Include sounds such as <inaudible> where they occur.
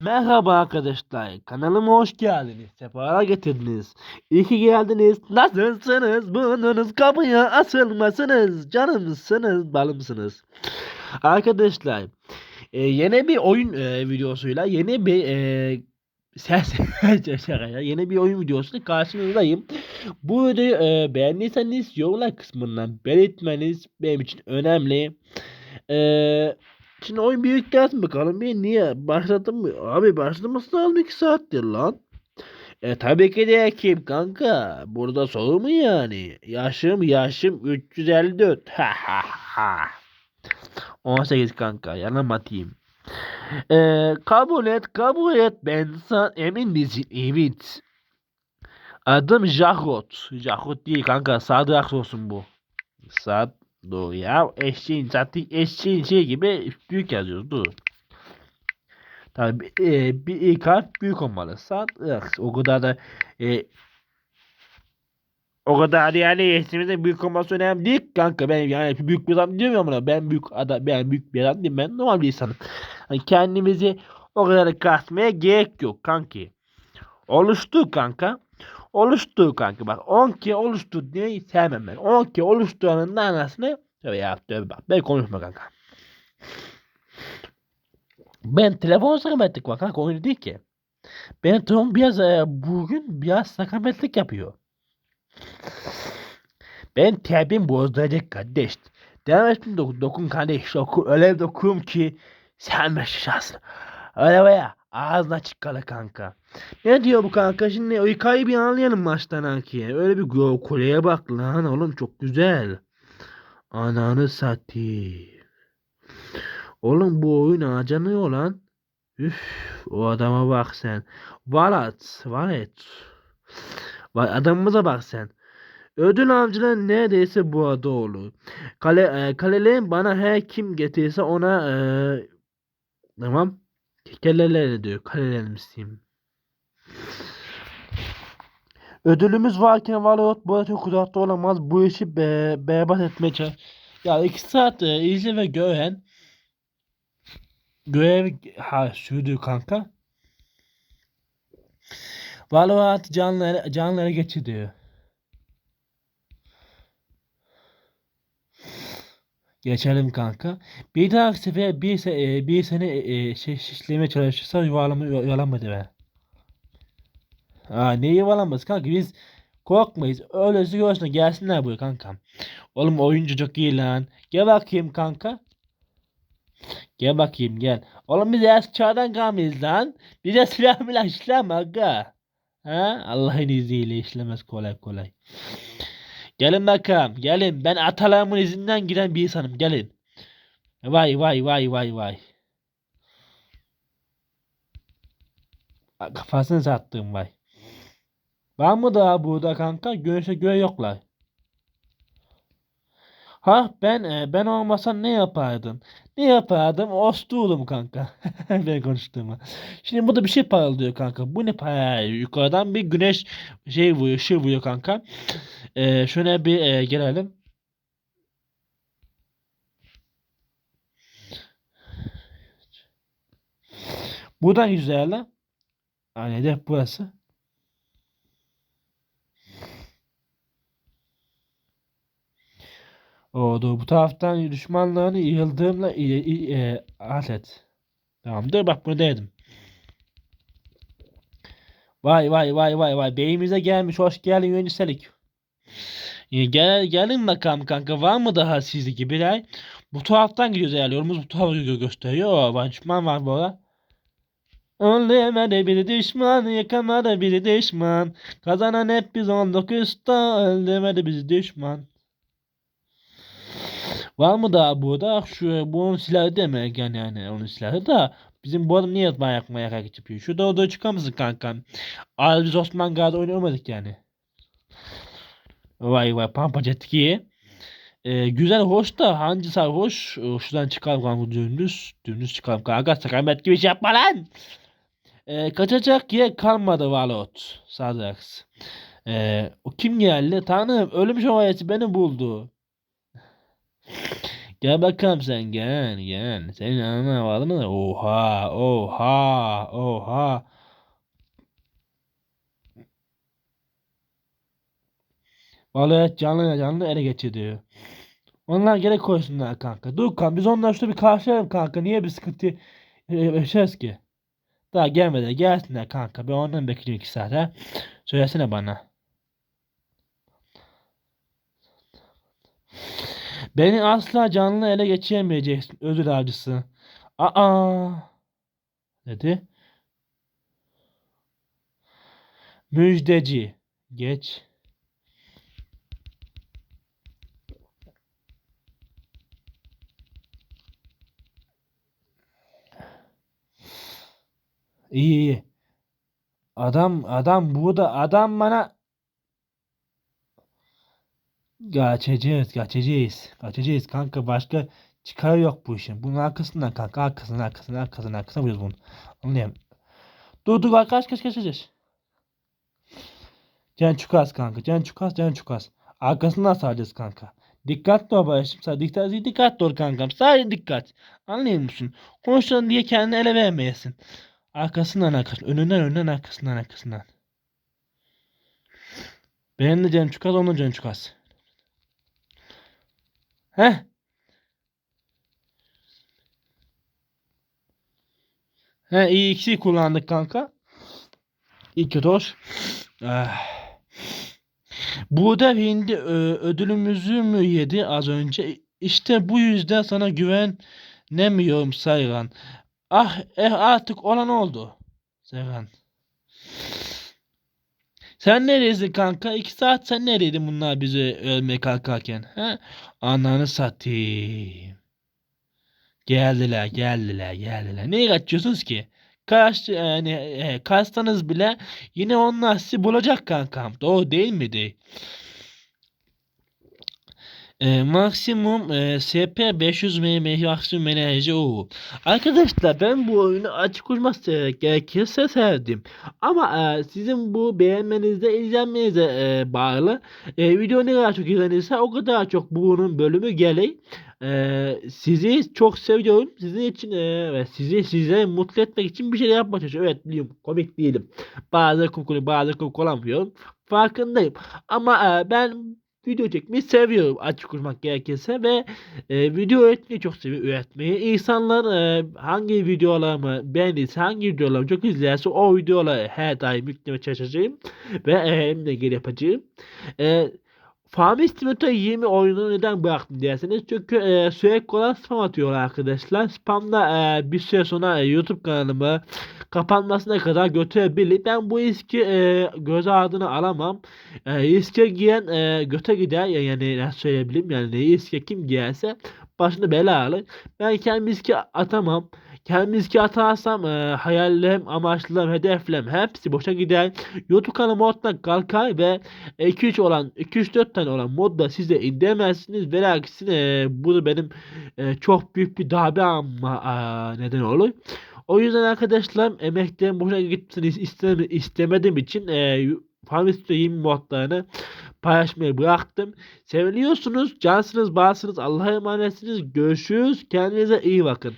Merhaba arkadaşlar. Kanalıma hoş geldiniz. Sefalar getirdiniz. İyi ki geldiniz. Nasılsınız? Burnunuz kapıya asılmasınız. Canımsınız, balımsınız. Arkadaşlar, e, yeni bir oyun e, videosuyla yeni bir e, ses <laughs> yeni bir oyun videosuyla karşınızdayım. Bu videoyu e, beğendiyseniz yorumlar kısmından belirtmeniz benim için önemli. Eee Şimdi oyun büyük gelsin bakalım bir niye başladım mı? Abi başlaması lazım 2 saattir lan. E tabii ki de kim kanka? Burada soru mu yani? Yaşım yaşım 354. Ha ha ha. 18 kanka yalan atayım. E, kabul et kabul et ben sen emin misin? Evet. Adım Jahot. Jahot değil kanka Sadık olsun bu. Sad Dur ya eşeğin zaten eşeğin şey gibi büyük yazıyoruz dur. Tabi e, bir ilk harf büyük olmalı. Sad o kadar da e, o kadar yani eşimizin büyük olması önemli değil kanka. Ben yani büyük bir adam demiyorum buna. Ben büyük adam ben büyük bir adam değilim. Ben normal bir insanım. Yani kendimizi o kadar kasmaya gerek yok kanki. Oluştu kanka. Oluştu kanka bak 10 ki oluştu diye sevmem ben. 10 ki oluştuğunun anasını tövbe ya bak ben konuşma kanka. Ben telefon sakametlik var kanka oyunu değil ki. Benim telefon biraz e, bugün biraz sakametlik yapıyor. Ben terbiyemi bozduracak kardeş. Devam ettim dokun, dokun kardeş. Dokun, öyle dokum ki sen şaşarsın. Öyle veya ağzına açık kala kanka. Ne diyor bu kanka şimdi o hikayeyi bir anlayalım maçtan Haki'ye. Öyle bir gol kuleye bak lan oğlum çok güzel. Ananı satayım. Oğlum bu oyun harcanıyor lan. Üf o adama bak sen. Valat. Valet. Adamımıza bak sen. Ödül avcıları neredeyse bu adı olur. Kale, e, kalelerin bana her kim getirirse ona e, tamam. Keleler diyor. Kalelerimsiyim. Ödülümüz varken Valorant bu çok uzakta olamaz. Bu işi be, berbat çalış. Ya iki saat e, izle ve gören görev ha sürdü kanka. Valorant canları canları geçiriyor. Geçelim kanka. Bir dahaki sefer bir, se e, bir sene e, şey şişlemeye çalışırsa yuvalama yuvalamadı be. Ha ne yuvalamaz kanka biz korkmayız. Öylesi görsün gelsinler buraya kankam. Oğlum oyuncu çok iyi lan. Gel bakayım kanka. Gel bakayım gel. Oğlum biz eski çağdan kalmayız lan. Bize silah milah işlem aga. Ha? Allah'ın izniyle işlemez kolay kolay. Gelin bakalım. Gelin. Ben atalarımın izinden giden bir insanım. Gelin. Vay vay vay vay vay. Kafasını sattım vay. Var mı daha burada kanka? Görüşe göre yoklar. Ha ben e, ben olmasam ne yapardın? Ne yapardım? Osturdum kanka. <laughs> ben konuştuğuma. Şimdi burada bir şey parlıyor kanka. Bu ne parlıyor? Yukarıdan bir güneş şey vuruyor, ışığı vuruyor kanka. Ee, şöyle bir e, gelelim. Buradan güzel Aynen de burası. Oldu. Bu taraftan düşmanlarını yıldığımla e, e, alet. Tamamdır bak bunu dedim. Vay vay vay vay vay. Beyimize gelmiş. Hoş geldin yönetselik. Gel, gelin bakalım kanka. Var mı daha sizli gibiler? Bu taraftan gidiyoruz yolumuz bu tarafa gösteriyor. Var düşman var bu arada. Öldürmedi bir düşman, yıkamadı bir düşman. Kazanan hep biz olduk usta, öldürmedi bizi düşman. Var mı daha burada? Şu bunun silahı demek yani yani onun silahı da bizim bu adam niye mayak hareket yapıyor? Şurada odaya çıkar mısın kankam? Abi biz Osman Gazi oynamadık yani. Vay vay pampacet ki. Ee, güzel hoş da hangi sarhoş? Ee, şuradan çıkalım kanka dümdüz. Dümdüz çıkalım kanka. Sakamet gibi şey yapma lan. Ee, kaçacak yer kalmadı Valot. Sadrax. Ee, o kim geldi? Tanrım ölüm şövalyesi beni buldu. <laughs> Gel bakalım sen gel gel. Senin yanına var mı? Oha oha oha. Vallahi canlı canlı ele geçiriyor. Onlar gerek koysunlar kanka. Dur kanka biz onlarla şurada bir karşılayalım kanka. Niye bir sıkıntı e, yaşarız ki? Daha gelmediler. Gelsinler kanka. Ben ondan bekliyorum iki saat ha. Söylesene bana. Beni asla canlı ele geçiremeyeceksin ödül avcısı. Aa. Dedi. Müjdeci. Geç. İyi iyi. Adam adam burada adam bana Kaçacağız, kaçacağız. Kaçacağız kanka başka çıkar yok bu işin. Bunun arkasından kanka arkasından arkasından arkasından arkasından vuruyoruz bunu. Anlayayım. Dur dur kaç kaç kaç kaçacağız. Can çukas kanka. Can çukas can çukas. Arkasından saracağız kanka. Dikkatli ol başım. Sadece dikkat, dikkatli ol kankam. Sadece dikkat. Anlıyor musun? Konuşalım diye kendini ele vermeyesin. Arkasından arkasından. Önünden önünden arkasından arkasından. Benim de canım çukas onun canı çukas. Heh. He iyi ikisi kullandık kanka. İyi kötü hoş. Ah. Burada hindi ö, ödülümüzü mü yedi az önce? İşte bu yüzden sana güvenemiyorum Saygan. Ah eh artık olan oldu. Saygan. Sen neredesin kanka? İki saat sen neredeydin bunlar bizi ölmeye kalkarken? He? Ananı satayım. Geldiler, geldiler, geldiler. Niye kaçıyorsunuz ki? Kaç, yani, e, kaçsanız bile yine onlar sizi bulacak kankam. Doğru değil mi değil? E, maksimum e, SP 500 mm maksimum enerji o. Arkadaşlar ben bu oyunu açık uçmak gerekirse sevdim. Ama e, sizin bu beğenmenize, izlenmenize e, bağlı. E, video ne kadar çok izlenirse o kadar çok bunun bölümü gelir. E, sizi çok seviyorum. Sizin için e, ve sizi size mutlu etmek için bir şey yapmaya çalışıyorum. Evet biliyorum komik değilim. Bazı komik bazı komik olamıyorum. Farkındayım. Ama e, ben video çekmeyi seviyorum açık konuşmak gerekirse ve e, video üretmeyi çok seviyorum üretmeyi. İnsanlar e, hangi videolarımı beğendiyse hangi videolarımı çok izlerse o videoları her daim yüklemeye çalışacağım ve e, de geri yapacağım. E, Farming Simulator 20 oyununu neden bıraktım derseniz çünkü e, sürekli olarak spam atıyorlar arkadaşlar. Spamda e, bir süre sonra e, YouTube kanalımı kapanmasına kadar götürebilir. Ben bu riski e, göz ardına alamam. E, riske giyen e, göte gider ya yani nasıl söyleyebilirim yani riske kim giyerse başını bela alır. Ben kendim riske atamam. Kendim riske atarsam e, hayallerim, amaçlarım, hedeflerim hepsi boşa gider. YouTube kanalı moddan kalkar ve 2-3 olan 2-3-4 tane olan modda siz de indiremezsiniz. Ve aksine e, bu benim e, çok büyük bir darbe ama e, neden olur. O yüzden arkadaşlar emeklerim boşuna gitmesini istem istemediğim için e, Farmist'te 20 modlarını paylaşmayı bıraktım. Seviliyorsunuz, cansınız, bağsınız, Allah'a emanetsiniz. Görüşürüz. Kendinize iyi bakın.